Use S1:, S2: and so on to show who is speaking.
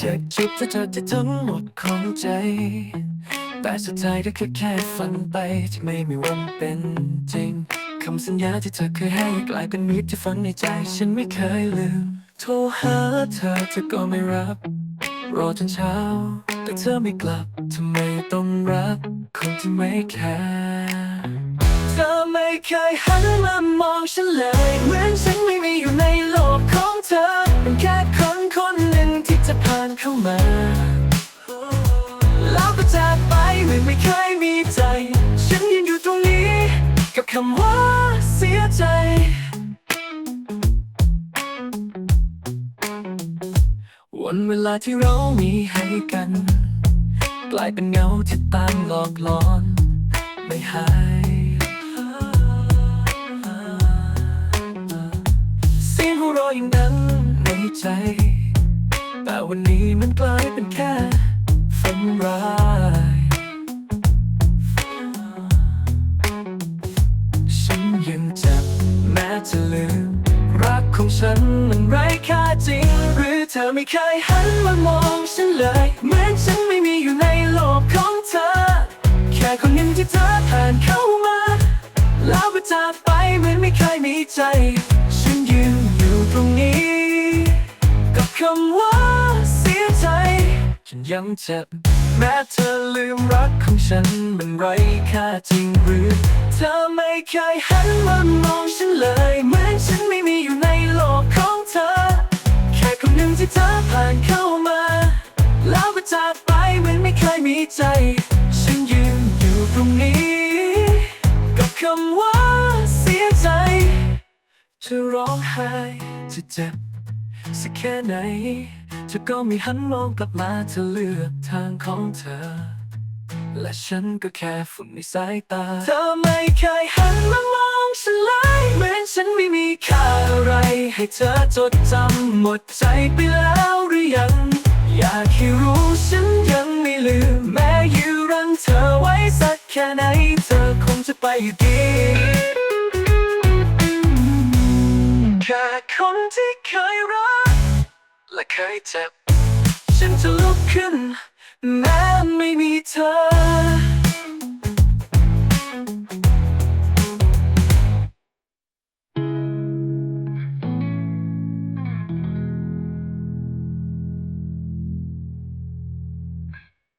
S1: จะคิดจะเธอจะทั้งหมดของใจ แต่สุดท้ายก็แค่แค่ฝันไปที่ไม่มีวันเป็นจริงคำสัญญาที่เธอเคยให้กลายเป็นมิตรที่ฝังในใจ ฉันไม่เคยลืม โทรหาเธอเธอก็ไม่รับ รอจนเช้า แต่เธอไม่กลับทำไมต้องรักคนที่ไม่แคร์เธอไม่เคยหันมามองฉันเลยเหมือนฉันไม่มีอยู่ใน เข้ามา แล้วก็จากไปเหมือนไม่เคยมีใจ ฉันยังอยู่ตรงนี้ กับคำว่าเสียใจ วันเวลาที่เรามีให้กัน กลายเป็นเงาที่ตามหลอกหลอน ไม่หายเสียงหัวเราะยังดังในใจ แต่วันนี้มันกลายเป็นแค่ฝันร้ายฉันยังเจ็บแม้จะลืม รักของฉันมันไร้ค่าจริง หรือเธอไม่เคยหันมามองฉันเลย เหมือนฉันไม่มีอยู่ในโลกของเธอ แค่คนหนึ่งที่เธอผ่านเข้ามา แล้วก็จากไปเหมือนไม่เคยมีใจ ยังเจ็บ แม้เธอลืมรักของฉันมันไร้ค่าจริงหรือ เธอไม่เคยหันมามองฉันเลยเหมือนฉันไม่มีอยู่ในโลกของเธอ แค่คนหนึ่งที่เธอผ่านเข้ามา แล้วก็จากไปเหมือนไม่เคยมีใจ ฉันยืนอยู่ตรงนี้ กับคำว่าเสียใจจะร้องไห้จะเจ็บสักแค่ไหน เธอก็ม่หันมองกลับมาเธอเลือกทางของเธอ และฉันก็แค่ฝุ่นในสายตา เธอไม่เคยหันมามองฉันเลยเหมือนฉันไม่มีค่าอะไร ให้เธอจดจำหมดใจไปแล้วหรือยัง อยากให้รู้ฉันยังไม่ลืมแม้ยื้อรั้งเธอไว้สักแค่ไหน เธอคงจะไปอยู่ดีแค่คนที่เคยรัก และเคยเจ็บ ฉันจะลุกขึ้น แม้ไม่มีเธอ